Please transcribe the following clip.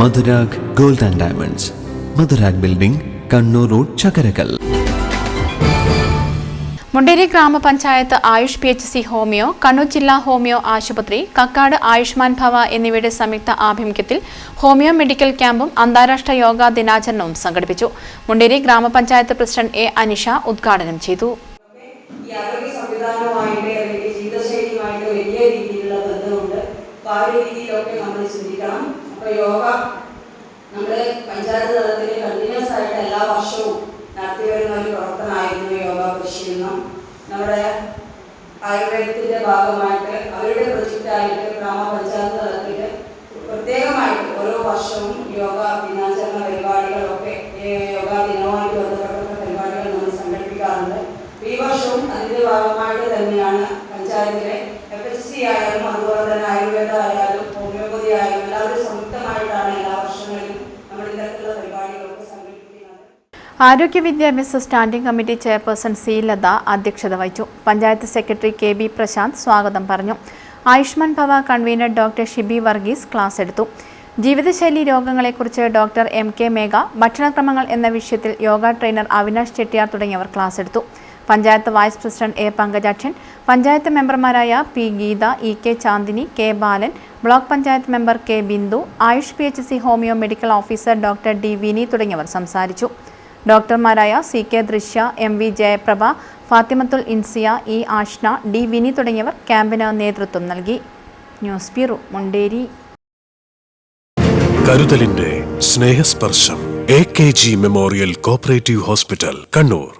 Madhurag gold and diamonds. Madhurag building Kannur road Chakkarakkal. Munderi ഗ്രാമപഞ്ചായത്ത് Ayush P H C homoeo Kannur ജില്ലാ homeo ആശുപത്രി കക്കാട് ആയുഷ്മാൻ ഭവ എന്നിവയുടെ സംയുക്ത ആഭിമുഖ്യത്തിൽ ഹോമിയോ മെഡിക്കൽ ക്യാമ്പും അന്താരാഷ്ട്ര യോഗാ ദിനാചരണവും സംഘടിപ്പിച്ചു. മുണ്ടേരി ഗ്രാമപഞ്ചായത്ത് പ്രസിഡന്റ് എ അനിഷ ഉദ്ഘാടനം ചെയ്തു. ഈ ആരോഗ്യ സംവിധാനവുമായിട്ട് അല്ലെങ്കിൽ ജീവിതശൈലിയുമായിട്ട് വലിയ രീതിയിലുള്ള ബന്ധമുണ്ട്. അപ്പോൾ ആ ഒരു രീതിയിലൊക്കെ നമ്മൾ ചിന്തിക്കണം. അപ്പോൾ യോഗ നമ്മുടെ പഞ്ചായത്ത് തലത്തിൽ കണ്ടിന്യൂസ് ആയിട്ട് എല്ലാ വർഷവും നടത്തി വരുന്ന ഒരു പ്രവർത്തനമായിരുന്നു യോഗ പരിശീലനം. നമ്മുടെ ആയുർവേദത്തിന്റെ ഭാഗമായിട്ട് അവരുടെ പ്രൊജക്റ്റായിട്ട് ഗ്രാമപഞ്ചായത്ത് തലത്തിൽ പ്രത്യേകമായിട്ട് ഓരോ വർഷവും യോഗ ദിനാചരണ പരിപാടികളൊക്കെ യോഗ ദിനവുമായിട്ട് ബന്ധപ്പെട്ട പരിപാടികൾ നമ്മൾ സംഘടിപ്പിക്കാറുണ്ട്. ഈ വർഷവും അതിന്റെ ഭാഗമായിട്ട് തന്നെയാണ് പഞ്ചായത്തിലെ എഫ് എച്ച് സി ആയാലും അതുപോലെ തന്നെ ആയുർവേദ ആയാലും ഹോമിയോപ്പതി ആയാലും എല്ലാവരും സംയുക്തമായിട്ടാണ് എല്ലാ വർഷങ്ങളിലും ഇത്തരത്തിലുള്ള പരിപാടികളൊക്കെ ആരോഗ്യ വിദ്യാഭ്യാസ standing committee chairperson C Latha അധ്യക്ഷത വഹിച്ചു. Panchayat secretary K B Prashanth സ്വാഗതം പറഞ്ഞു. Ayushman Bhava convener doctor Shibi Varghese class എടുത്തു. ജീവിതശൈലി രോഗങ്ങളെക്കുറിച്ച് ഡോക്ടർ എം കെ മേഘ ഭക്ഷണക്രമങ്ങൾ എന്ന വിഷയത്തിൽ യോഗ ട്രെയിനർ അവിനാഷ് ചെട്ടിയാർ തുടങ്ങിയവർ ക്ലാസ് എടുത്തു. Panchayat vice president A Pankajakshan panchayat മെമ്പർമാരായ P Geetha E K Chandini K Balan block panchayat member K Bindu Ayush P H C homoeo medical officer doctor D Vini തുടങ്ങിയവർ സംസാരിച്ചു. ഡോക്ടർമാരായ C K Drishya M V Jayaprabha Fathimathul Insiya E Ashna D Vini തുടങ്ങിയവർ ക്യാമ്പിന് നേതൃത്വം നൽകി. News bureau Munderi. കരുതലിന്റെ സ്നേഹസ്പർശം A K G memorial cooperative hospital Kannur.